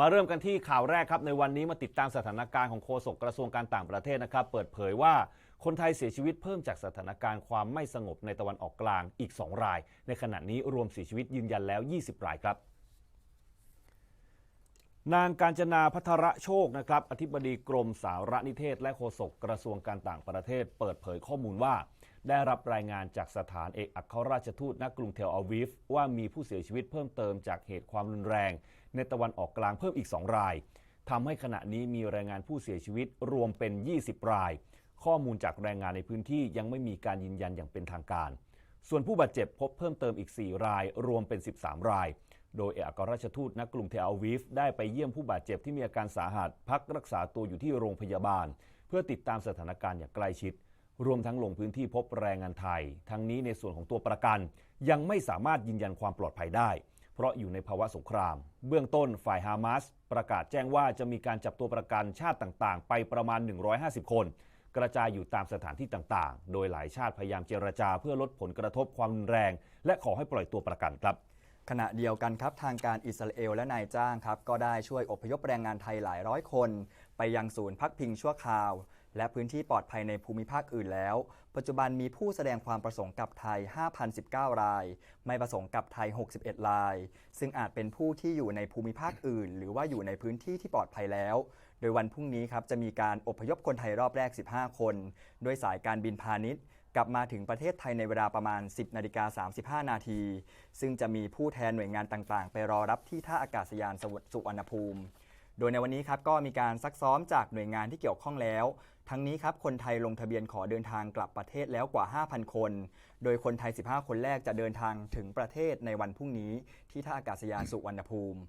มาเริ่มกันที่ข่าวแรกครับในวันนี้มาติดตามสถานการณ์ของโฆษกกระทรวงการต่างประเทศนะครับ เปิดเผยว่าคนไทยเสียชีวิตเพิ่มจากสถานการณ์ความไม่สงบในตะวันออกกลางอีก 2 ราย ในขณะนี้รวมเสียชีวิตยืนยันแล้ว 20 รายครับนางการจนาพัทรโชคนะครับ อธิบดีกรมสารนิเทศ และโฆษกกระทรวงการต่างประเทศ เปิดเผยข้อมูลว่า ได้รับรายงานจากสถานเอกอัครราชทูตณกรุงเทลอาวีฟว่ามีผู้เสียชีวิตเพิ่มเติมจากเหตุความรุนแรง ในตะวันออกกลางเพิ่มอีก 2 รายทำให้ขณะนี้มีรายงานผู้เสียชีวิตรวมเป็น 20 ราย ข้อมูลจากแรงงานในพื้นที่ยังไม่มีการยืนยันอย่างเป็นทางการ ส่วนผู้บาดเจ็บพบเพิ่มเติมอีก 4 ราย รวมเป็น 13 ราย โดยเอกอัครราชทูตณกรุงเทลอาวีฟได้ไปเยี่ยมผู้บาดเจ็บที่มีอาการสาหัสพักรักษาตัวอยู่ที่โรงพยาบาล เพื่อติดตามสถานการณ์อย่างใกล้ชิด รวมทั้งลงพื้นที่พบแรงงานไทย ทั้งนี้ในส่วนของตัวประกัน ยังไม่สามารถยืนยันความปลอดภัยได้ เพราะอยู่ในภาวะสงคราม เบื้องต้นฝ่ายฮามาสประกาศแจ้งว่าจะมีการจับตัวประกันชาติต่างๆ ไปประมาณ 150 คน กระจายอยู่ตามสถานที่ต่างๆ โดยหลายชาติพยายามเจรจาเพื่อลดผลกระทบความรุนแรง และขอให้ปล่อยตัวประกันครับขณะเดียวกันครับทางการอิสราเอลและนายจ้างครับก็ได้ช่วยอพยพแรงงานไทยหลายร้อยคน ไปยังศูนย์พักพิงชั่วคราว และพื้นที่ปลอดภัยในภูมิภาคอื่นแล้ว ปัจจุบันมีผู้แสดงความประสงค์กับไทย 5,019 ราย ไม่ประสงค์กับไทย 61 ราย ซึ่งอาจเป็นผู้ที่อยู่ในภูมิภาคอื่น หรือว่าอยู่ในพื้นที่ที่ปลอดภัยแล้ว โดยวันพรุ่งนี้ครับจะมีการอพยพคนไทยรอบแรก 15 คน โดยสายการบินพาณิชย์กลับมาถึงประเทศไทยในเวลาประมาณ 10นาฬิกา35 นาที ซึ่งจะมีผู้แทนหน่วยงานต่าง ๆ ไปรอรับที่ท่าอากาศยานสุวรรณภูมิ โดยในวันนี้ครับก็มีการซักซ้อมจากหน่วยงานที่เกี่ยวข้องแล้ว ทั้งนี้ครับคนไทยลงทะเบียนขอเดินทางกลับประเทศแล้วกว่า 5,000 คน โดยคนไทย 15 คนแรกจะเดินทางถึงประเทศในวันพรุ่งนี้ที่ท่าอากาศยานสุวรรณภูมิ